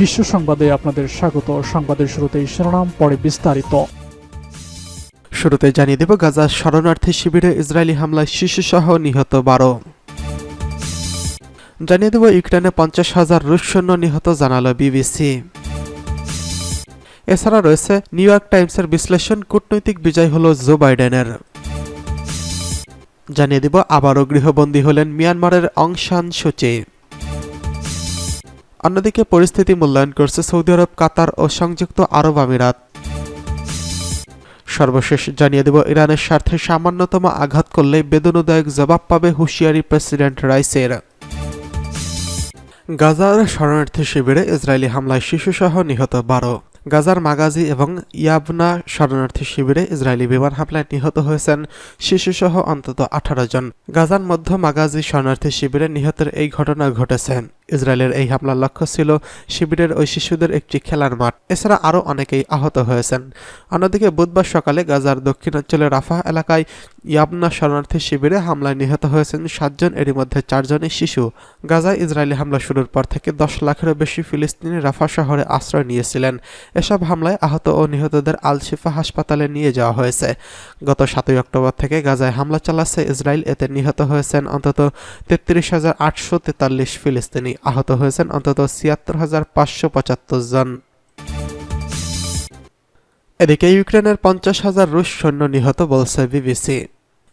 বিশ্ব সংবাদে আপনাদের স্বাগত। সংবাদের শুরুতেই শিরোনাম, পরে বিস্তারিত। শুরুতে জানিয়ে দেব, গাজা শরণার্থী শিবিরে ইসরায়েলি হামলায় শিশুসহ নিহত বারো। জানিয়ে দেব, ইউক্রেনে পঞ্চাশ হাজার রুশ সৈন্য নিহত, জানালো বিবিসি। এছাড়া রয়েছে, নিউ ইয়র্ক টাইমসের বিশ্লেষণ, কূটনৈতিক বিজয় হল জো বাইডেনের। জানিয়ে দিব, আবারও গৃহবন্দী হলেন মিয়ানমারের অং সান সুচি অন্যদিকে পরিস্থিতি মূল্যায়ন করছে সৌদি আরব, কাতার ও সংযুক্ত আরব আমিরাত। সর্বশেষ জানিয়ে দেব, ইরানের স্বার্থে সামান্যতম আঘাত করলে বেদনোদায়ক জবাব পাবে হুঁশিয়ারি প্রেসিডেন্ট রাইসের। গাজার শরণার্থী শিবিরে ইসরায়েলি হামলায় শিশুসহ নিহত বারো। গাজার মাগাজি এবং ইয়াবনা শরণার্থী শিবিরে ইসরায়েলি বিমান হামলায় নিহত হয়েছেন শিশুসহ অন্তত আঠারো জন। গাজার মধ্য মাগাজি শরণার্থী শিবিরে নিহতের এই ঘটনা ঘটেছে। ইসরায়েলের এই হামলার লক্ষ্য ছিল শিবিরের ওই শিশুদের একটি খেলার মাঠ। এছাড়া আরও অনেকেই আহত হয়েছেন। অন্যদিকে বুধবার সকালে গাজার দক্ষিণাঞ্চলের রাফা এলাকায় ইয়াবনা শরণার্থী শিবিরে হামলায় নিহত হয়েছেন সাতজন, এরই মধ্যে চারজনই শিশু। গাজায় ইসরায়েলি হামলা শুরুর পর থেকে দশ লাখেরও বেশি ফিলিস্তিনি রাফা শহরে আশ্রয় নিয়েছিলেন। এসব হামলায় আহত ও নিহতদের আল শিফা হাসপাতালে নিয়ে যাওয়া হয়েছে। গত সাতই অক্টোবর থেকে গাজায় হামলা চালাচ্ছে ইসরায়েল। এতে নিহত হয়েছেন অন্তত তেত্রিশ হাজার আটশো তেতাল্লিশ ফিলিস্তিনি। আহত হয়েছেন অন্তত ছিয়াত্তর হাজার পাঁচশো পঁচাত্তর জন। এদিকে ইউক্রেনের পঞ্চাশ হাজার রুশ সৈন্য নিহত বলছে বিবিসি।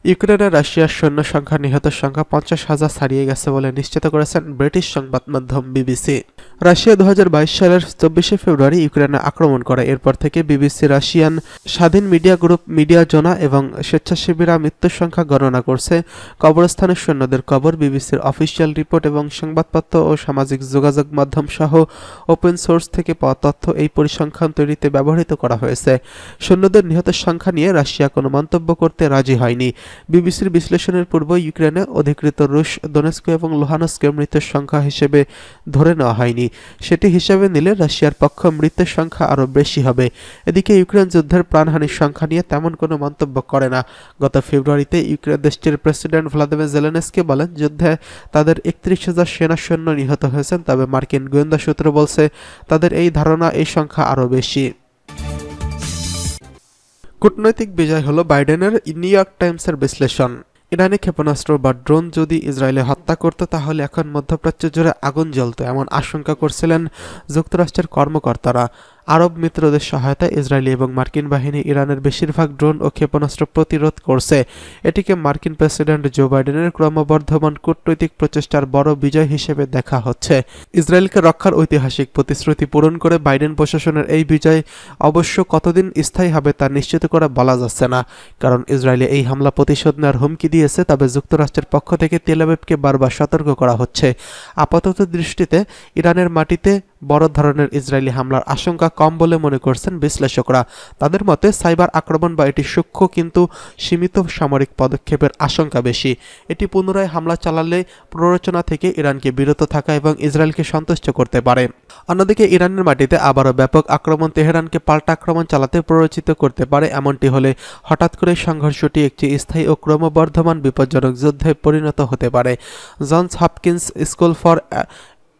ইউক্রেনের রাশিয়ার সৈন্য সংখ্যা নিহতের সংখ্যা পঞ্চাশ হাজার ছাড়িয়ে গেছে বলে নিশ্চিত করেছেন ব্রিটিশ সংবাদ মাধ্যম বিবিসি। রাশিয়া দু হাজার বাইশ সালের চব্বিশে ফেব্রুয়ারি ইউক্রেনে আক্রমণ করে। এরপর থেকে বিবিসি রাশিয়ান স্বাধীন মিডিয়া গ্রুপ মিডিয়া জোনা এবং স্বেচ্ছাসেবীরা মৃত্যুর সংখ্যা গণনা করছে। কবরস্থানের সৈন্যদের কবর, বিবিসির অফিসিয়াল রিপোর্ট এবং সংবাদপত্র ও সামাজিক যোগাযোগ মাধ্যম সহ ওপেন সোর্স থেকে পাওয়া তথ্য এই পরিসংখ্যান তৈরিতে ব্যবহৃত করা হয়েছে। সৈন্যদের নিহতের সংখ্যা নিয়ে রাশিয়া কোনো মন্তব্য করতে রাজি হয়নি। বিবিসির বিশ্লেষণের পূর্ব ইউক্রেনে অধিকৃত রুশ, দোনেস্কো এবং লোহানস্কে মৃতের সংখ্যা হিসেবে ধরে নেওয়া হয়নি। সেটি হিসাবে নিলে রাশিয়ার পক্ষ মৃতের সংখ্যা আরও বেশি হবে। এদিকে ইউক্রেন যুদ্ধের প্রাণহানির সংখ্যা নিয়ে তেমন কোনো মন্তব্য করে না। গত ফেব্রুয়ারিতে ইউক্রেন দেশটির প্রেসিডেন্ট ভ্লাদিমির জেলেনস্কি বলেন, যুদ্ধে তাদের একত্রিশ হাজার সেনা সৈন্য নিহত হয়েছেন, তবে মার্কিন গোয়েন্দা সূত্র বলছে, তাদের এই ধারণা এই সংখ্যা আরও বেশি। কূটনৈতিক বিজয় হলো বাইডেনের নিউ ইয়র্ক টাইমসের বিশ্লেষণ। ইরানি ক্ষেপণাস্ত্র বা ড্রোন যদি ইসরায়েলে হত্যা করত, তাহলে এখন মধ্যপ্রাচ্য জুড়ে আগুন জ্বলত, এমন আশঙ্কা করছিলেন যুক্তরাষ্ট্রের কর্মকর্তারা। আরব মিত্রদের সহায়তায় ইসরায়েলি এবং মার্কিন বাহিনী ইরানের বেশিরভাগ ড্রোন ও ক্ষেপণাস্ত্র প্রতিরোধ করছে। এটিকে মার্কিন প্রেসিডেন্ট জো বাইডেনের ক্রমবর্ধমান কূটনৈতিক প্রচেষ্টার বড় বিজয় হিসেবে দেখা হচ্ছে। ইসরায়েলকে রক্ষার ঐতিহাসিক প্রতিশ্রুতি পূরণ করে বাইডেন প্রশাসনের এই বিজয় অবশ্য কতদিন স্থায়ী হবে তা নিশ্চিত করে বলা যাচ্ছে না। কারণ ইসরায়েলে এই হামলা প্রতিশোধ নেওয়ার হুমকি দিয়েছে, তবে যুক্তরাষ্ট্রের পক্ষ থেকে তেলাবেবকে বারবার সতর্ক করা হচ্ছে। আপাতত দৃষ্টিতে ইরানের মাটিতে বড় ধরনের ইসরায়েলি হামলার আশঙ্কা কম বলে মনে করছেন বিশ্লেষকরা। তাদের মতে, সাইবার আক্রমণ বা এটি সূক্ষ্ম কিন্তু সীমিত সামরিক পদক্ষেপের আশঙ্কা বেশি। এটি পুনরায় হামলা চালালে প্ররোচনা থেকে ইরানকে বিরত থাকা এবং ইসরায়েলকে সন্তুষ্ট করতে পারে। অন্যদিকে, ইরানের মাটিতে আবারও ব্যাপক আক্রমণ তেহরানকে পাল্টা আক্রমণ চালাতে প্ররোচিত করতে পারে এমনটি হলে হঠাৎ করে সংঘর্ষটি একটি স্থায়ী ও ক্রমবর্ধমান বিপজ্জনক যুদ্ধে পরিণত হতে পারে। Johns Hopkins school for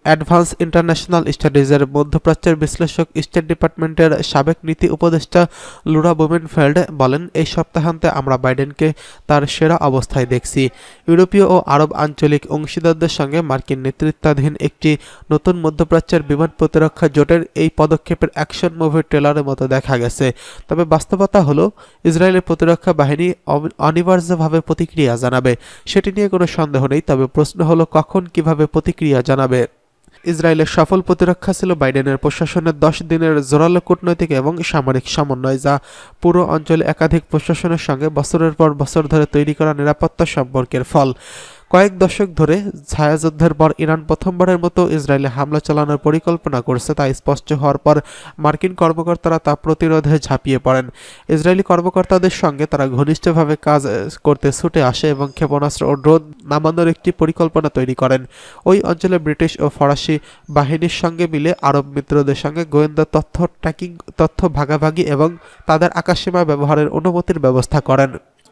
advance international স্টাডিজের মধ্যপ্রাচ্যের বিশ্লেষক স্টেট ডিপার্টমেন্টের সাবেক নীতি উপদেষ্টা লুরা বুমেনফেল্ড বলেন, এই সপ্তাহান্তে আমরা বাইডেনকে তার সেরা অবস্থায় দেখছি। ইউরোপীয় ও আরব আঞ্চলিক অংশীদারদের সঙ্গে মার্কিন নেতৃত্বাধীন একটি নতুন মধ্যপ্রাচ্যের বিমান প্রতিরক্ষা জোটের এই পদক্ষেপের অ্যাকশন মুভির ট্রেলারের মতো দেখা গেছে। তবে বাস্তবতা হলো, ইসরায়েলের প্রতিরক্ষা বাহিনী অনিবার্যভাবে প্রতিক্রিয়া জানাবে। সেটি নিয়ে কোনো সন্দেহ নেই, তবে প্রশ্ন হলো কখন কীভাবে প্রতিক্রিয়া জানাবে। ইসরায়েলের সফল প্রতিরক্ষা ছিল বাইডেনের প্রশাসনের দশ দিনের জোরালো কূটনৈতিক এবং সামরিক সমন্বয়, যা পুরো অঞ্চলে একাধিক প্রশাসনের সঙ্গে বছরের পর বছর ধরে তৈরি করা নিরাপত্তা সম্পর্কের ফল। কয়েক দশক ধরে ছায়াযুদ্ধের পর ইরান প্রথমবারের মতো ইসরায়েলে হামলা চালানোর পরিকল্পনা করছে তা স্পষ্ট হওয়ার পর মার্কিন কর্মকর্তারা তা প্রতিরোধে ঝাঁপিয়ে পড়েন। ইসরায়েলি কর্মকর্তাদের সঙ্গে তারা ঘনিষ্ঠভাবে কাজ করতে ছুটে আসে এবং ক্ষেপণাস্ত্র ও ড্রোন নামানোর একটি পরিকল্পনা তৈরি করেন। ওই অঞ্চলে ব্রিটিশ ও ফরাসি বাহিনীর সঙ্গে মিলে আরব মিত্রদের সঙ্গে গোয়েন্দা তথ্য, ট্র্যাকিং তথ্য ভাগাভাগি এবং তাদের আকাশসীমা ব্যবহারের অনুমতির ব্যবস্থা করেন।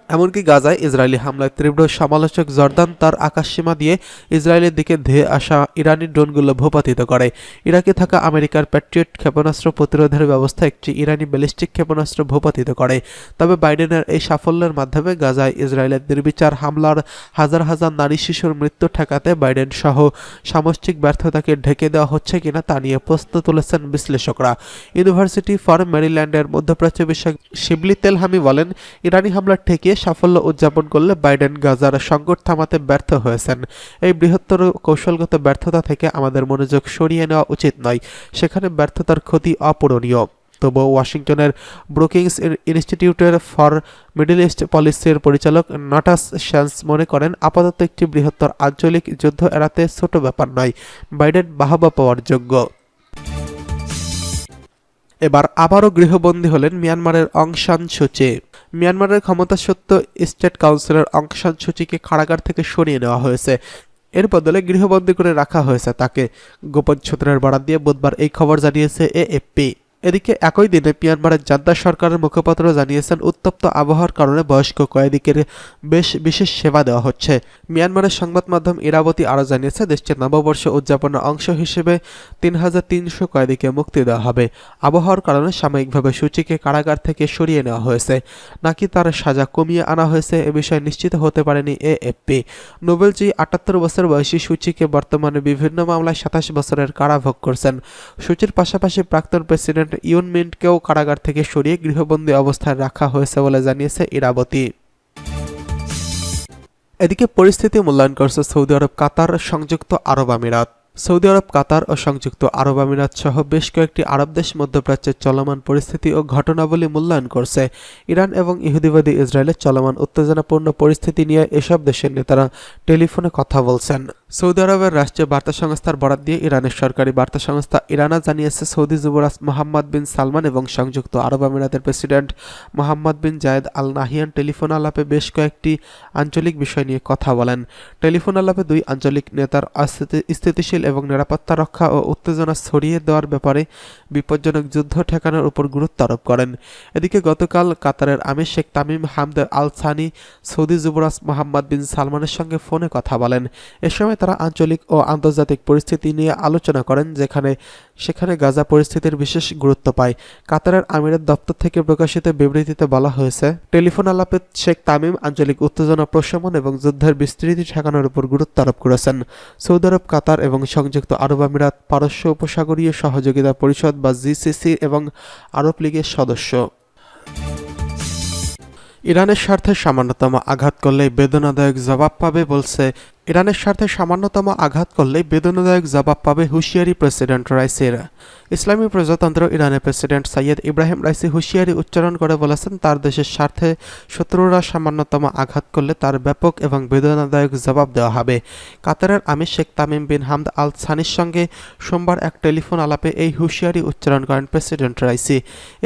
এমনকি গাজায় ইসরায়েলি হামলায় তীব্র সমালোচক জর্দান তার আকাশসীমা দিয়ে ইসরায়েলের দিকে ধেয়ে আসা ইরানি ড্রোনগুলো ভূপাতিত করে। ইরাকে থাকা আমেরিকার প্যাট্রিয়ট ক্ষেপণাস্ত্র প্রতিরোধের ব্যবস্থা একটি ইরানি ব্যালিস্টিক ক্ষেপণাস্ত্র ভূপাতিত করে। তবে বাইডেনের এই সাফল্যের মাধ্যমে গাজায় ইসরায়েলের নির্বিচার হামলার হাজার হাজার নারী শিশুর মৃত্যু ঠেকাতে বাইডেন সহ সামষ্টিক ব্যর্থতাকে ঢেকে দেওয়া হচ্ছে কিনা তা নিয়ে প্রশ্ন তুলেছেন বিশ্লেষকরা। ইউনিভার্সিটি ফর মেরিল্যান্ডের মধ্যপ্রাচ্য বিষয়ক শিবলি তেলহামি বলেন, ইরানি হামলা ঠেকিয়ে সাফল্য উদযাপন করলে বাইডেন গাজার সংকট থামাতে ব্যর্থ হয়েছেন। এই বৃহত্তর কৌশলগত ব্যর্থতা থেকে আমাদের মনোযোগ সরিয়ে নেওয়া উচিত নয়। সেখানে ব্যর্থতার ক্ষতি অপূরণীয়। তবুও ওয়াশিংটনের ব্রুকিংস ইনস্টিটিউটের ফর মিডল ইস্ট পলিসির পরিচালক নটাস শ্যান্স মনে করেন, আপাতত একটি বৃহত্তর আঞ্চলিক যুদ্ধ এড়াতে ছোট ব্যাপার নয়। বাইডেন বাহবা পাওয়ার যোগ্য। এবার আবারও গৃহবন্দী হলেন মিয়ানমারের অংশান সুচি মিয়ানমারের ক্ষমতাসত্ত্ব স্টেট কাউন্সিলর অং সান সুচিকে কারাগার থেকে সরিয়ে নেওয়া হয়েছে। এর বদলে গৃহবন্দী করে রাখা হয়েছে তাকে। গোপন ছত্রের বরাদ দিয়ে বুধবার এই খবর জানিয়েছে এএফপি। এদিকে একই দিনে মিয়ানমারের জান্তা সরকারের মুখপাত্র জানিয়েছেন, উত্তপ্ত আবহাওয়ার কারণে বয়স্ক কয়েদিকে বেশ বিশেষ সেবা দেওয়া হচ্ছে। মিয়ানমারের সংবাদ মাধ্যম ইরাবতী আরও জানিয়েছে, দেশটির নববর্ষ উদযাপনের অংশ হিসেবে তিন হাজার তিনশো কয়েদিকে মুক্তি দেওয়া হবে। আবহাওয়ার কারণে সাময়িকভাবে সূচিকে কারাগার থেকে সরিয়ে নেওয়া হয়েছে। নাকি তার সাজা কমিয়ে আনা হয়েছে এ বিষয়ে নিশ্চিত হতে পারেনি এএফপি। নোবেলজি আটাত্তর বছর বয়সী সূচিকে বর্তমানে বিভিন্ন মামলায় সাতাশ বছরের কারাভোগ করছেন। সূচির পাশাপাশি প্রাক্তন প্রেসিডেন্ট ইউন মিন্টকেও কারাগার থেকে সরিয়ে গৃহবন্দী অবস্থায় রাখা হয়েছে বলে জানিয়েছে ইরাবতী। এদিকে পরিস্থিতি মূল্যায়ন করছে সৌদি আরব, কাতার, সংযুক্ত আরব আমিরাত। সৌদি আরব, কাতার ও সংযুক্ত আরব আমিরাত সহ বেশ কয়েকটি আরব দেশ মধ্যপ্রাচ্যের চলমান পরিস্থিতি ও ঘটনাবলী মূল্যায়ন করছে। ইরান এবং ইহুদিবাদী ইসরায়েলের চলমান উত্তেজনাপূর্ণ পরিস্থিতি নিয়ে এসব দেশের নেতারা টেলিফোনে কথা বলছেন। সৌদি আরবের রাষ্ট্রীয় বার্তা সংস্থার বরাত দিয়ে ইরানের সরকারি বার্তা সংস্থা ইরানা জানিয়েছে, সৌদি যুবরাজ মোহাম্মদ বিন সালমান এবং সংযুক্ত আরব আমিরাতের president Mohammed bin Zayed Al Nahyan telephone আলাপে বেশ কয়েকটি আঞ্চলিক বিষয় নিয়ে কথা বলেন। টেলিফোন আলাপে দুই আঞ্চলিক নেতার স্থিতিশীল এবং নিরাপত্তা রক্ষা ও উত্তেজনা ছড়িয়ে দেওয়ার ব্যাপারে বিপজ্জনক যুদ্ধ ঠেকানোর উপর গুরুত্ব আরোপ করেন। এদিকে গতকাল কাতারের আমির Sheikh Tamim Hamad Al Thani Saudi যুবরাজ মোহাম্মদ বিন সালমানের সঙ্গে ফোনে কথা বলেন। এ সময় তারা আঞ্চলিক ও আন্তর্জাতিক পরিস্থিতি নিয়ে আলোচনা করেন, যেখানে সেখানে গাজা পরিস্থিতির বিশেষ গুরুত্ব পায়। কাতারের আমিরের দপ্তর থেকে প্রকাশিত বিবৃতিতে বলা হয়েছে, টেলিফোন আলাপে শেখ তামিম আঞ্চলিক উত্তেজনা প্রশমন এবং যুদ্ধের বিস্তৃতি ঠেকানোর উপর গুরুত্ব আরোপ করেছেন। সৌদি আরব, কাতার এবং সংযুক্ত আরব আমিরাত পারস্য উপসাগরীয় সহযোগিতা পরিষদ বা জিসিসি এবং আরব লীগের সদস্য। ইরানের স্বার্থে সামান্যতম আঘাত করলেই বেদনাদায়ক জবাব পাবে বলছে, ইরানের স্বার্থে সামান্যতম আঘাত করলেই বেদনাদায়ক জবাব পাবে হুঁশিয়ারি প্রেসিডেন্ট রাইসির। ইসলামী প্রজাতন্ত্র ইরানের প্রেসিডেন্ট সাইয়েদ ইব্রাহিম রাইসি হুঁশিয়ারি উচ্চারণ করে বলেছেন, তার দেশের স্বার্থে শত্রুরা সামান্যতম আঘাত করলে তার ব্যাপক এবং বেদনাদায়ক জবাব দেওয়া হবে। কাতারের আমির শেখ তামিম বিন হামদ আল সানির সঙ্গে সোমবার এক টেলিফোন আলাপে এই হুঁশিয়ারি উচ্চারণ করেন প্রেসিডেন্ট রাইসি।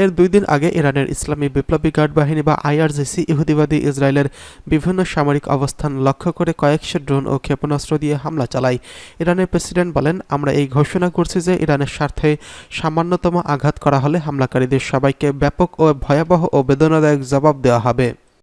এর দুই দিন আগে ইরানের ইসলামী বিপ্লবী গার্ড বাহিনী বা আইআরজিসি ইহুদিবাদী ইসরায়েলের বিভিন্ন সামরিক অবস্থান লক্ষ্য করে কয়েকশো ড্রোন ও ক্ষেপণাস্ত্র দিয়ে হামলা চালায়। ইরানের প্রেসিডেন্ট বলেন, আমরা এই ঘোষণা করছি যে ইরানের স্বার্থে সামান্যতম আঘাত করা হলে হামলাকারীদের সবাইকে ব্যাপক ও ভয়াবহ ও বেদনাদায়ক জবাব দেওয়া হবে।